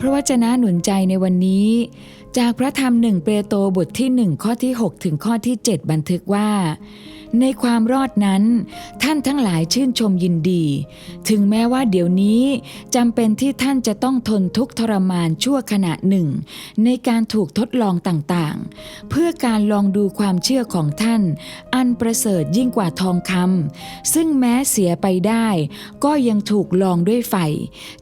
พระวจนะหนุนใจในวันนี้ จากพระธรรมหนึ่งเปโตรบทที่หนึ่งข้อที่ 6 ถึงข้อที่ 7 บันทึกว่า ในความรอดนั้น ท่านทั้งหลายชื่นชมยินดี ถึงแม้ว่าเดี๋ยวนี้จำเป็นที่ท่านจะต้องทนทุกข์ทรมานชั่วขณะหนึ่ง ในการถูกทดลองต่างๆ เพื่อการลองดูความเชื่อของท่าน อันประเสริฐยิ่งกว่าทองคำซึ่งแม้เสียไปได้ ก็ยังถูกลองด้วยไฟ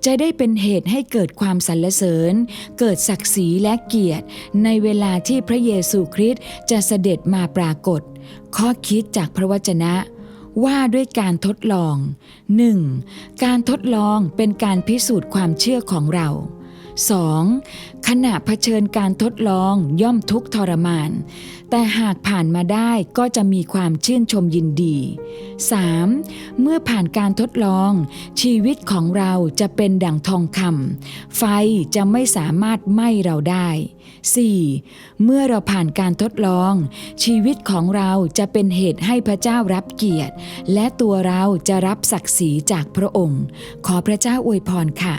จะได้เป็นเหตุให้เกิดความสรรเสริญ เกิดศักดิ์ศรีและเกียรติ ในเวลาที่พระเยซูคริสต์จะเสด็จมาปรากฏ ข้อคิดจากพระวจนะ ว่าด้วยการทดลอง 1. การทดลองเป็นการพิสูจน์ความเชื่อของเรา 2. ขณะเผชิญการทดลองย่อมทุกทรมาน แต่หากผ่านมาได้ก็จะมีความชื่นชมยินดี 3. เมื่อผ่านการทดลอง ชีวิตของเราจะเป็นดั่งทองคำไฟจะไม่สามารถไหม้เราได้ 4. เมื่อเราผ่านการทดลอง ชีวิตของเราจะเป็นเหตุให้พระเจ้ารับเกียรติ และตัวเราจะรับศักดิ์ศรีจากพระองค์ ขอพระเจ้าอวยพรค่ะ